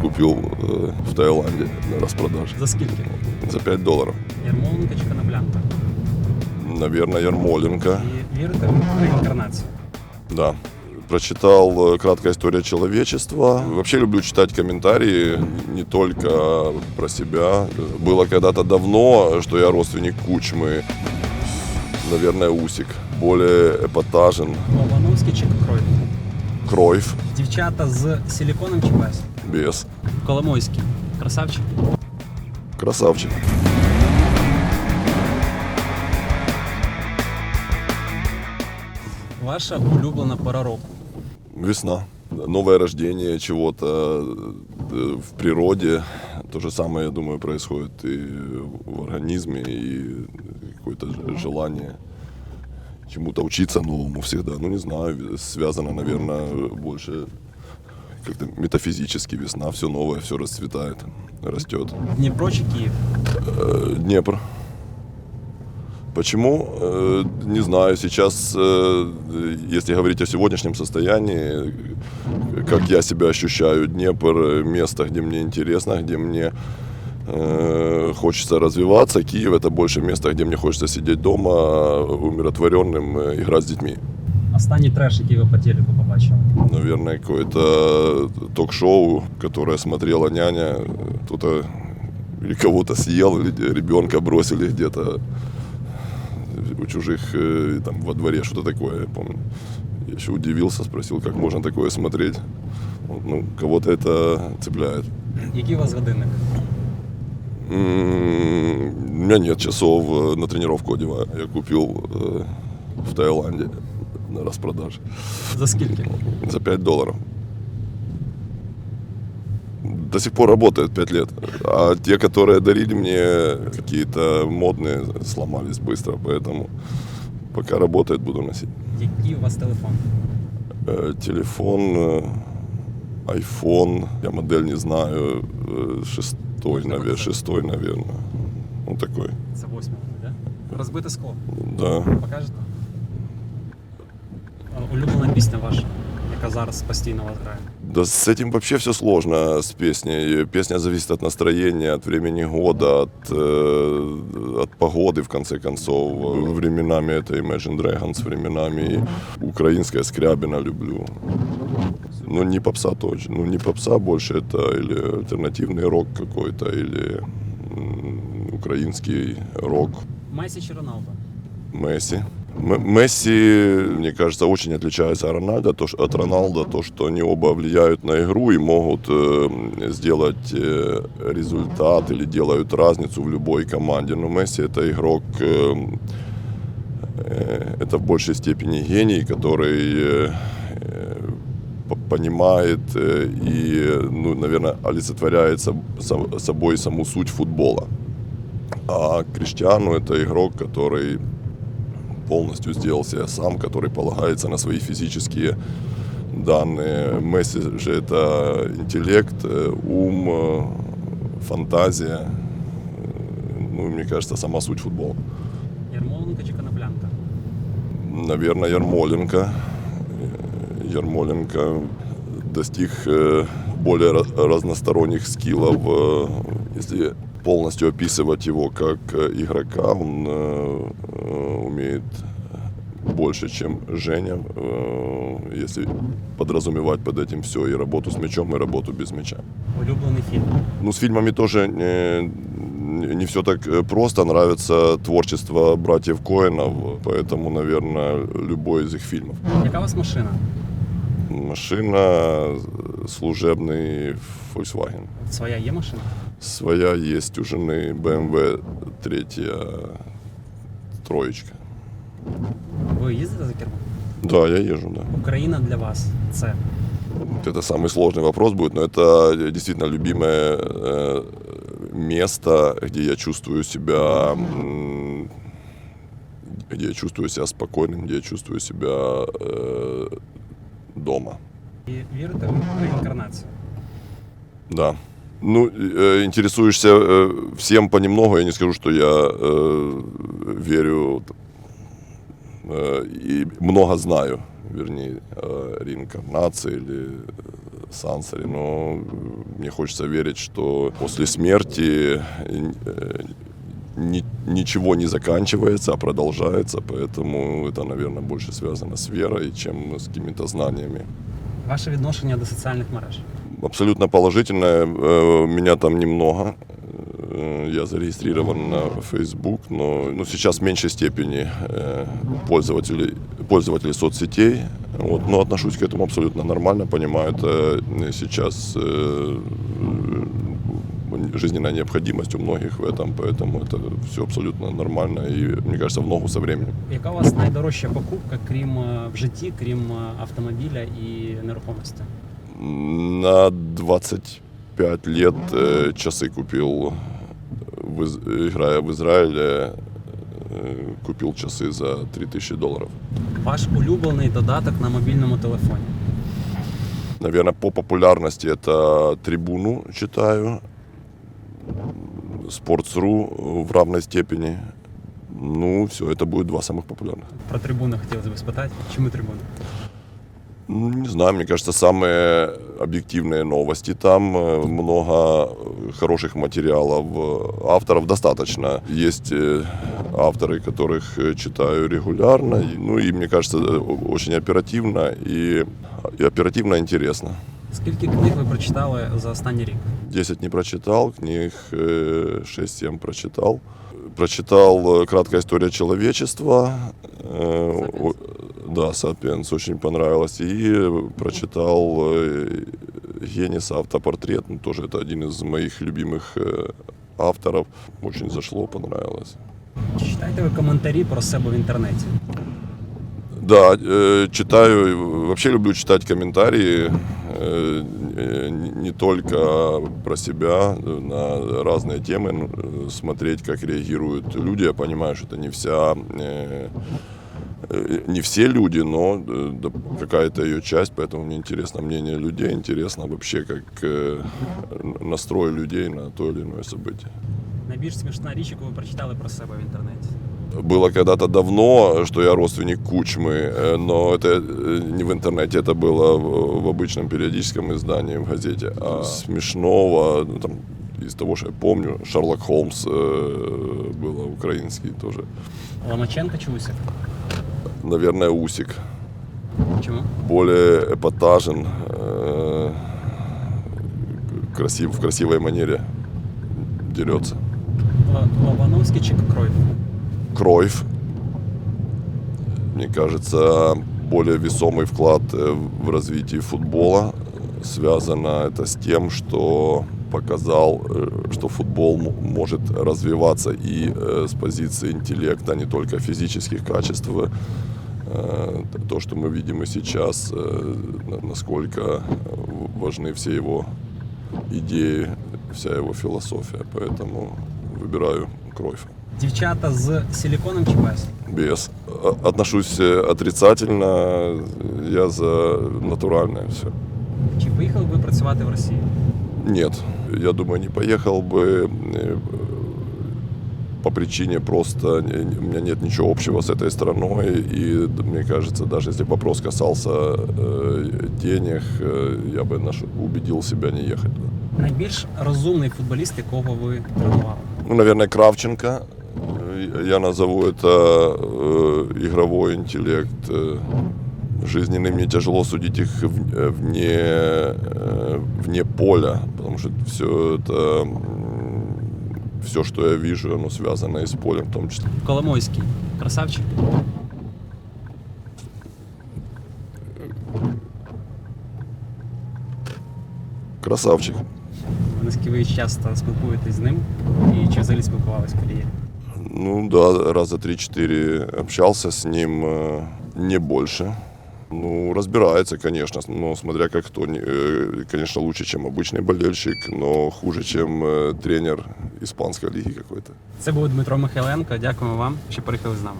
Купил э, в Таиланде на распродаже За скільки? за 5 долларов. Ярмоленка чи коноплянка? Наверное, Ярмоленко. І вірите в реінкарнацію? Да. Прочитал э, «Краткая история человечества». Вообще люблю читать комментарии, не только про себя. Было когда-то давно, что я родственник Кучмы. Наверное, Усик. Более эпатажен. Лобановський чи Кройт? Кройф. Дівчата з силіконом чи без? Без. Коломойський. Красавчик. Красавчик. Ваша улюблена пора року. Весна. Новое рождение чего-то э, в природе. То же самое, я думаю, происходит и в организме, и какое-то желание чему-то учиться новому всегда. Ну, не знаю, связано, наверное, больше как-то метафизически весна, все новое, все расцветает, растет. Дніпро чи Київ? Э, Днепр. Почему? Э, Не знаю. Сейчас, э, если говорить о сегодняшнем состоянии, как я себя ощущаю, Днепр – место, где мне интересно, где мне э, хочется развиваться. Киев – это больше место, где мне хочется сидеть дома умиротворенным, э, играть с детьми. Останній треш, який ви по телеку побачили. Наверное, какое-то ток-шоу, которое смотрела няня, кто-то или кого-то съел, или ребенка бросили где-то у чужих э, там во дворе, что-то такое, я помню. Я еще удивился, спросил, как можно такое смотреть. Ну, кого-то это цепляет. Який у вас годинник? М, У меня нет часов э, на тренировку одеваю. Я купил э, в Таиланде на распродаже За скільки? за 5 долларов. До сих пор работает 5 лет. А те, которые дарили мне, какие-то модные, сломались быстро. Поэтому пока работает, буду носить. Який у вас телефон? Э, Телефон, э, iPhone, я модель не знаю, э, шестой, наверное, шестой, наверное. Ну, такой, восьмий, так? Да? Розбите скло. да. Покажете? А, Улюблена пісня ваша, яка зараз постійно у вас грає. Да с этим вообще все сложно с песней. Песня зависит от настроения, от времени года, от, э, от погоды, в конце концов. Временами это Imagine Dragons, временами украинская скрябина люблю. Ну, не попса точно. Ну, не попса больше, это или альтернативный рок какой-то, или м, украинский рок. Месі чи Роналдо? Месси. Месси, мне кажется, очень отличается от Рональда, то, от Роналда, то, что они оба влияют на игру и могут э, сделать э, результат или делают разницу в любой команде. Но Месси это игрок, э, э, это в большей степени гений, который э, э, понимает э, и, ну, наверное, олицетворяет соб- со- собой саму суть футбола. А Криштиану это игрок, который полностью сделал себя сам, который полагается на свои физические данные. Месси же это интеллект, э, ум, э, фантазия. Э, Ну, мне кажется, сама суть футбола. Ярмоленка чи коноплянка? Наверное, Ярмоленко. Э, Ярмоленко достиг более разносторонних скиллов. Если полностью описывать его как э, игрока, он э, э, умеет больше, чем Женя, э, если подразумевать под этим все, и работу с мячом, и работу без мяча. Улюблений фільм. Ну, с фильмами тоже э, не все так э, просто. Нравится творчество братьев Коинов, поэтому, наверное, любой из их фильмов. Яка у вас машина? Машина э, служебный Volkswagen. Своя є машина? Своя есть у жены BMW третья троечка. Ви їздите за кермом? Да, я езжу, да. Україна для вас це Это самый сложный вопрос будет, но это действительно любимое э, место, где я чувствую себя, м, где я чувствую себя спокойным, где я чувствую себя э, дома. і вірите в реінкарнацію? Да. Ну, э, интересуешься э, всем понемногу, я не скажу, что я э, верю э, и много знаю, вернее, о реинкарнации или Сансари, но э, мне хочется верить, что после смерти э, ни- ничего не заканчивается, а продолжается, поэтому это, наверное, больше связано с верой, чем с какими-то знаниями. Ваше відношення до соціальних мереж. Абсолютно положительное. Меня там немного. Я зарегистрирован на Facebook, но ну, сейчас в меньшей степени э, пользователей, пользователей соцсетей. Вот, но отношусь к этому абсолютно нормально, понимаю, это сейчас э, жизненная необходимость у многих в этом, поэтому это все абсолютно нормально и, мне кажется, в ногу со временем. Яка у вас найдорожча покупка, крім е, в житті, крім е, автомобіля і нерухомості? На 25 лет э, часы купил, в Из- играя в Израиле, э, купил часы за 3000 долларов. Ваш улюблений додаток на мобільному телефоні. Наверное, по популярности это Трибуну читаю, Sports.ru в равной степени. Ну, все, это будет два самых популярных. Про трибуни хотілося б спитати. Чому трибуни? Ну, Не знаю, мне кажется, самые объективные новости там, э, много э, хороших материалов, э, авторов достаточно. Есть э, авторы, которых э, читаю регулярно, ну и мне кажется, э, очень оперативно и, и оперативно интересно. Скільки книг ви прочитали за останній рік? 10 не прочитал, книг э, 6-7 прочитал. Прочитал э, «Краткая история человечества». э, «Сапиенс». о- Да, «Сапиенс» очень понравилось. И э, прочитал э, Генниса «Автопортрет». Ну, тоже это один из моих любимых э, авторов. Очень зашло, понравилось. Чи читаєте ви коментарі про себе в інтернеті? Да, э, читаю, э, вообще люблю читать комментарии, э, э, не- не только про себя, э, на разные темы, ну, э, смотреть, как реагируют люди. Я понимаю, что это не вся, э, э, не все люди, но э, да, какая-то ее часть, поэтому мне интересно мнение людей, интересно вообще, как э, настрой людей на то или иное событие. Найбільш смішна річ, яку ви прочитали про себе в інтернеті. было когда-то давно, что я родственник Кучмы, э, но это э, не в интернете, это было в, обычном периодическом издании в газете. А смешного, ну, там, из того, что я помню, Шерлок Холмс э, было украинский тоже. Ломаченко чи Усик? Наверное, Усик. Чому? Более эпатажен, э, красив, в красивой манере дерется. Л- Лобановський чи Кройф? Кройф. Мне кажется, более весомый вклад э, в развитие футбола. Связано это с тем, что показал, э, что футбол может развиваться и э, с позиции интеллекта, а не только физических качеств. То, что мы видим и сейчас, на- насколько важны все его идеи, вся его философия. Поэтому выбираю Кройфа. Дівчата з силіконом чи без? Без. О- Отношусь э, отрицательно. Я за натуральное все. Чи поїхали б ви працювати в Росію? Нет. Я думаю, не поехал бы э, по причине просто не- не- у меня нет ничего общего с этой страной. И д- мне кажется, даже если бы вопрос касался э, денег, э, я бы наш- убедил себя не ехать. туда. Найбільш розумний футболіст, якого ви тренували? Ну, наверное, Кравченко. Э, Я назову это э, игровой интеллект. э, Жизненный мне тяжело судить их в- э, вне, э, вне поля, потому что все это, все, что я вижу, оно связано и с полем в том числе. Коломойський. Красавчик? Красавчик. Ви наскільки ви часто спілкуєтесь з ним і чи взагалі спілкувались в кар'єрі? Ну да, раза 3-4 общался с ним, э, не больше. Ну, разбирается, конечно, но смотря как кто, э, конечно, лучше, чем обычный болельщик, но хуже, чем э, тренер испанской лиги какой-то. Це був Дмитро Михайленко. Дякуємо вам, що приїхали з нами.